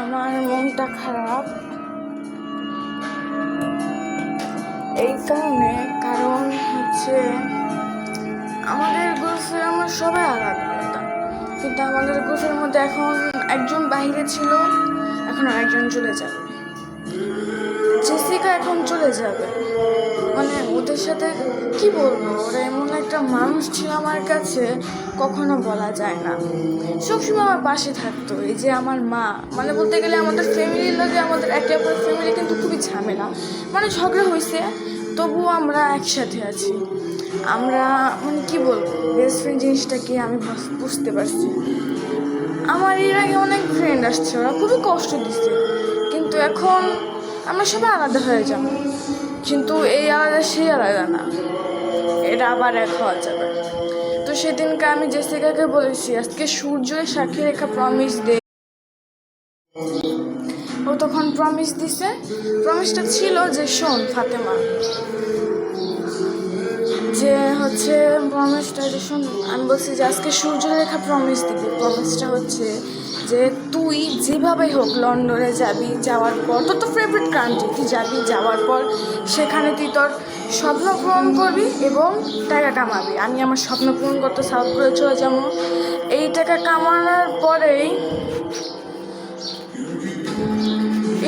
আমার মনটা খারাপ। এই কারণে, কারণ হচ্ছে আমাদের গ্রুপে আমার সবাই আলাদা আলাদা। কিন্তু আমাদের গ্রুপের মধ্যে এখন একজন বাহিরে ছিল, এখন আরেকজন চলে যাবে। জেসিকা এখন চলে যাবে। মানে ওদের সাথে কি বলব? ওরা এমন একটা মানুষ ছিল আমার কাছে কখনো বলা যায় না। সবসময় আমার পাশে থাকতো। এই যে আমার মা মানে বলতে গেলে আমাদের ফ্যামিলির লগে আমাদের একে অপর ফ্যামিলি কিন্তু খুবই ঝামেলা। মানে ঝগড়া হয়েছে তবুও আমরা একসাথে আছি। আমরা মানে কি বলব? বেস্ট ফ্রেন্ড জিনিসটা কি আমি বুঝতে পারছি আমার এর আগে অনেক ফ্রেন্ড আসছে, ওরা খুবই কষ্ট দিচ্ছে কিন্তু এখন আমরা সবাই আলাদা হয়ে যাব। কিন্তু এই আলাদা সেই আলাদা না। এটা আবার এক হওয়া যাবে। তো সেদিনকে আমি জেসিকাকে বলেছি, আজকে সূর্যের সাক্ষী রেখা প্রমিস দে। ও তখন প্রমিস দিছে। প্রমিসটা ছিল যে শোন, ফাতেমা। যে হচ্ছে প্রমিসটা যে শোন, আমি বলছি যে আজকে সূর্যরেখা প্রমিস দিবি। প্রমিসটা হচ্ছে যে তুই যেভাবে হোক লন্ডনে যাবি, যাওয়ার পর, তোর তো ফেভারিট কান্ট্রি তুই যাবি, যাওয়ার পর সেখানে তুই তোর স্বপ্ন পূরণ করবি এবং টাকা কামাবি। আমি আমার স্বপ্ন পূরণ করতে সাউথ করে যাব। এই টাকা কামানোর পরেই,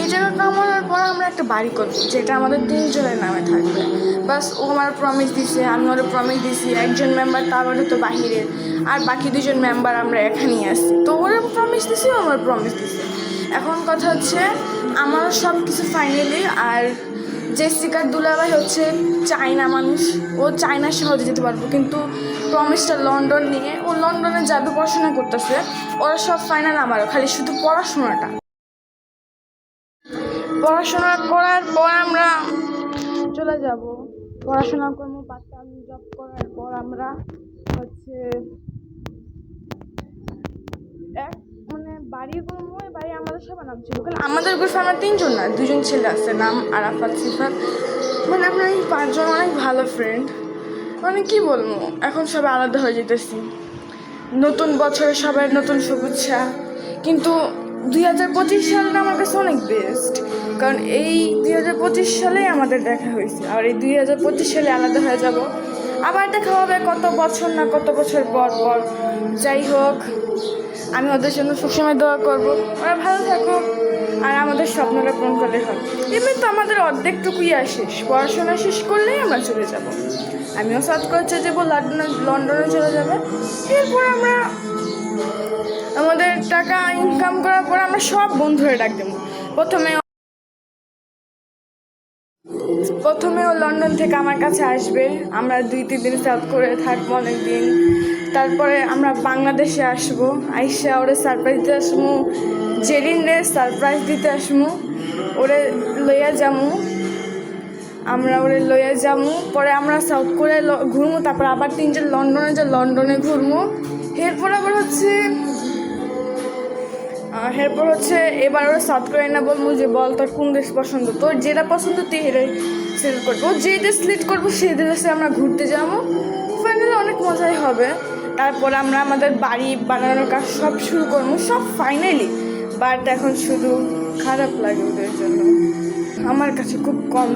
এই টাকা কামানোর পর একটা বাড়ি করব, যেটা আমাদের তিনজনের নামে থাকবে। বাস, ও আমার প্রমিস দিছে, আমি ওরা প্রমিস দিছি, একজন মেম্বার তার ওটা তো বাহিরের আর বাকি দুজন মেম্বার আমরা এখানেই আসছি তো ওরা প্রমিস দিছি, ও আমার প্রমিস দিছে। এখন কথা হচ্ছে, আমারও সব কিছু ফাইনালি আর জেসিকার দুলাভাই হচ্ছে চায়না মানুষ। ও চায়না সহজে যেতে পারব, কিন্তু প্রমিসটা লন্ডন নিয়ে, ও লন্ডনে যাবে, পড়াশোনা করতেছে। ওরা সব ফাইনাল আমারও, খালি শুধু পড়াশোনাটা। পড়াশোনা করার পর আমরা চলে যাব। পড়াশোনা করব পার্ট জব করার পর আমরা হচ্ছে এক মানে বাড়ি করব বাড়ি আমাদের সবার নাম ছিল। আমাদের গ্রুপে আমরা তিনজন না দুজন ছেলে আছে, নাম আরাফাত সিফাত। মানে আমরা এই পাঁচজন অনেক ভালো ফ্রেন্ড মানে কি বলব, এখন সবাই আলাদা হয়ে যেতেছি। নতুন বছরে সবাই নতুন শুভেচ্ছা। কিন্তু দুই হাজার পঁচিশ সালটা আমার কাছে অনেক বেস্ট কারণ এই দুই হাজার পঁচিশ সালেই আমাদের দেখা হয়েছে। আর এই দুই হাজার পঁচিশ সালে আলাদা হয়ে যাব। আবার দেখা হবে কত বছর না কত বছর পর পর। যাই হোক, আমি ওদের জন্য সবসময় দোয়া করব। ওরা ভালো থাকুক, আর আমাদের স্বপ্নটা পূরণ করলে হয় এমনি তো আমাদের অর্ধেকটুকুই শেষ। পড়াশোনা শেষ করলেই আমরা চলে যাব। আমিও সাত করছে যে লন্ডনে লন্ডনে চলে যাবে। এরপর আমরা আমাদের টাকা ইনকাম করার পর আমরা সব বন্ধুরে ডাক দেবো। প্রথমে প্রথমে ও লন্ডন থেকে আমার কাছে আসবে। আমরা দুই, তিন দিন সাউথ করে থাকব অনেক দিন তারপরে আমরা বাংলাদেশে আসব। আইসা ওরে সারপ্রাইজ দিতে আসব। জেরিন রে সারপ্রাইজ দিতে আসব। ওরে লইয়া যামু। আমরা ওরে লইয়া যামু। পরে আমরা সাউথ কোরিয়ায় ল- ঘুরমু। তারপর আবার তিনজন লন্ডনে যে লন্ডনে ঘুরমু। এরপর আবার হচ্ছে এরপর হচ্ছে এবার ওরা সাউথ না, বলব যে বল তোর কোন দেশ পছন্দ? তোর যেটা পছন্দ তুই এটাই সিলেক্ট করব যে দেশ সিলেক্ট করব সেই দেশে আমরা ঘুরতে যাব। ফাইনালি অনেক মজাই হবে। তারপর আমরা আমাদের বাড়ি বানানোর কাজ সব শুরু করব, সব ফাইনালি বাট এখন শুধু খারাপ লাগে ওদের জন্য। আমার কাছে খুব কম